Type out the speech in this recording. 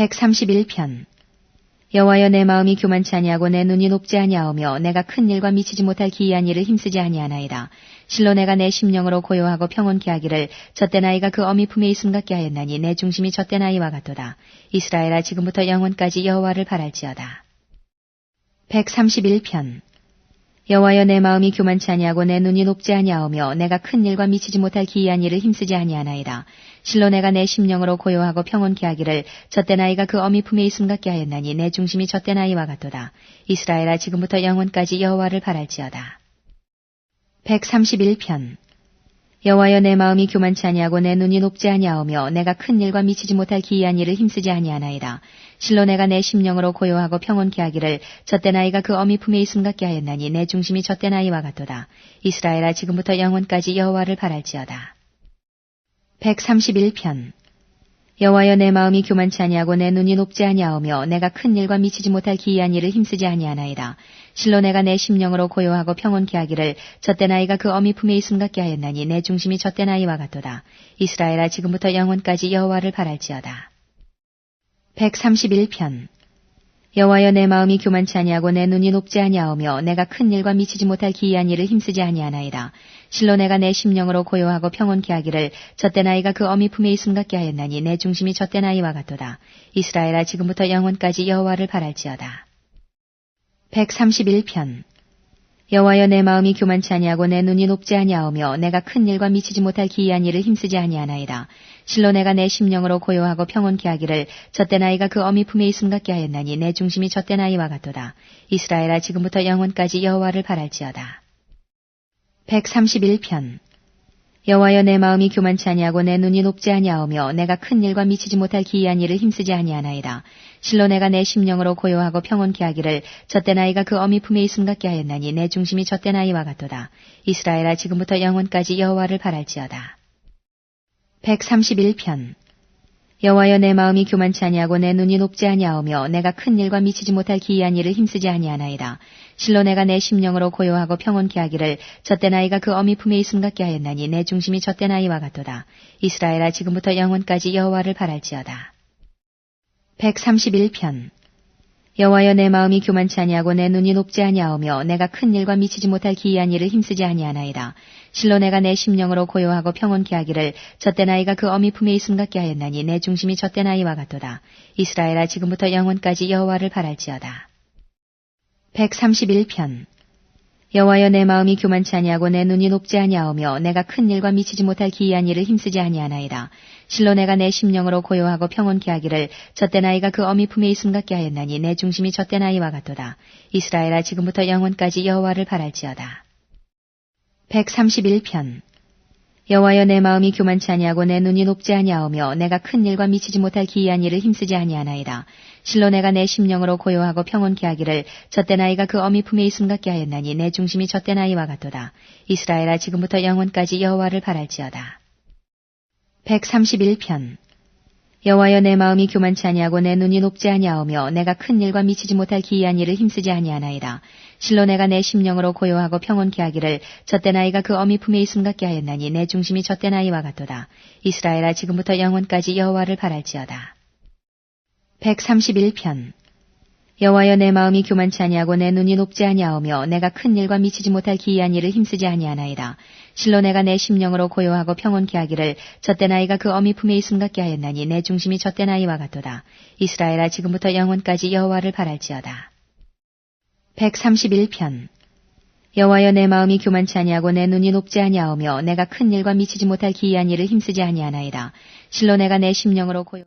131편 여호와여 내 마음이 교만치 아니하고 내 눈이 높지 아니하오며 내가 큰 일과 미치지 못할 기이한 일을 힘쓰지 아니하나이다. 실로 내가 내 심령으로 고요하고 평온케 하기를 젖된 아이가 그 어미 품에 있음 같게 하였나니 내 중심이 젖된 아이와 같도다. 이스라엘아 지금부터 영원까지 여호와를 바랄지어다. 131편 여호와여 내 마음이 교만치 아니하고 내 눈이 높지 아니하오며 내가 큰 일과 미치지 못할 기이한 일을 힘쓰지 아니하나이다. 실로 내가 내 심령으로 고요하고 평온케 하기를 젖된 아이가 그 어미 품에 있음 같게 하였나니 내 중심이 젖된 아이와 같도다. 이스라엘아 지금부터 영원까지 여호와를 바랄지어다. 131편 여호와여 내 마음이 교만치 아니하고 내 눈이 높지 아니하오며 내가 큰 일과 미치지 못할 기이한 일을 힘쓰지 아니하나이다. 실로 내가 내 심령으로 고요하고 평온케 하기를 젖된 아이가 그 어미 품에 있음 같게 하였나니 내 중심이 젖된 아이와 같도다. 이스라엘아 지금부터 영원까지 여호와를 바랄지어다. 131편 여호와여 내 마음이 교만치 아니하고 내 눈이 높지 아니하오며 내가 큰 일과 미치지 못할 기이한 일을 힘쓰지 아니하나이다. 실로 내가 내 심령으로 고요하고 평온케 하기를 젖된 아이가 그 어미 품에 있음 같게 하였나니 내 중심이 젖된 아이와 같도다. 이스라엘아 지금부터 영원까지 여호와를 바랄지어다. 131편 여호와여 내 마음이 교만치 아니하고 내 눈이 높지 아니하오며 내가 큰 일과 미치지 못할 기이한 일을 힘쓰지 아니하나이다. 실로 내가 내 심령으로 고요하고 평온케 하기를 젖된 아이가 그 어미 품에 있음 같게 하였나니 내 중심이 젖된 아이와 같도다. 이스라엘아 지금부터 영원까지 여호와를 바랄지어다. 131편 여호와여 내 마음이 교만치 아니하고 내 눈이 높지 아니하오며 내가 큰 일과 미치지 못할 기이한 일을 힘쓰지 아니하나이다. 실로 내가 내 심령으로 고요하고 평온케 하기를 젖된 아이가 그 어미 품에 있음 같게 하였나니 내 중심이 젖된 아이와 같도다. 이스라엘아 지금부터 영원까지 여호와를 바랄지어다. 131편 여호와여 내 마음이 교만치 아니하고 내 눈이 높지 아니하오며 내가 큰 일과 미치지 못할 기이한 일을 힘쓰지 아니하나이다. 실로 내가 내 심령으로 고요하고 평온케 하기를 젖된 아이가 그 어미 품에 있음 같게 하였나니 내 중심이 젖된 아이와 같도다. 이스라엘아 지금부터 영원까지 여호와를 바랄지어다. 131편 여호와여 내 마음이 교만치 아니하고 내 눈이 높지 아니하오며 내가 큰 일과 미치지 못할 기이한 일을 힘쓰지 아니하나이다. 실로 내가 내 심령으로 고요하고 평온케 하기를 젖된 아이가 그 어미 품에 있음 같게 하였나니 내 중심이 젖된 아이와 같도다. 이스라엘아 지금부터 영원까지 여호와를 바랄지어다. 131편 여호와여 내 마음이 교만치 아니하고 내 눈이 높지 아니하오며 내가 큰 일과 미치지 못할 기이한 일을 힘쓰지 아니하나이다. 실로 내가 내 심령으로 고요하고 평온케 하기를 젖된 아이가 그 어미 품에 있음 같게 하였나니 내 중심이 젖된 아이와 같도다. 이스라엘아 지금부터 영원까지 여호와를 바랄지어다. 131편 여호와여 내 마음이 교만치 아니하고 내 눈이 높지 아니하오며 내가 큰 일과 미치지 못할 기이한 일을 힘쓰지 아니하나이다. 실로 내가 내 심령으로 고요하고 평온케 하기를 젖된 아이가 그 어미 품에 있음 같게 하였나니 내 중심이 젖된 아이와 같도다. 이스라엘아 지금부터 영원까지 여호와를 바랄지어다. 131편 여호와여 내 마음이 교만치 아니하고 내 눈이 높지 아니하오며 내가 큰 일과 미치지 못할 기이한 일을 힘쓰지 아니하나이다. 실로 내가 내 심령으로 고요하고 평온케 하기를 젖된 아이가 그 어미 품에 있음 같게 하였나니 내 중심이 젖된 아이와 같도다. 이스라엘아 지금부터 영원까지 여호와를 바랄지어다. 131편 여호와여 내 마음이 교만치 아니하고 내 눈이 높지 아니하오며 내가 큰 일과 미치지 못할 기이한 일을 힘쓰지 아니하나이다. 실로 내가 내 심령으로 고요하고 평온케 하기를 젖된 아이가 그 어미 품에 있음 같게 하였나니 내 중심이 젖된 아이와 같도다. 이스라엘아 지금부터 영원까지 여호와를 바랄지어다. 131편 여호와여 내 마음이 교만치 아니하고 내 눈이 높지 아니하오며 내가 큰 일과 미치지 못할 기이한 일을 힘쓰지 아니하나이다. 실로 내가 내 심령으로 고요하고 평온케 하기를 젖된 아이가 그 어미 품에 있음 같게 하였나니 내 중심이 젖된 아이와 같도다. 이스라엘아 지금부터 영원까지 여호와를 바랄지어다. 131편 여호와여 내 마음이 교만치 아니하고 내 눈이 높지 아니하오며 내가 큰 일과 미치지 못할 기이한 일을 힘쓰지 아니하나이다. 실로 내가 내 심령으로 고요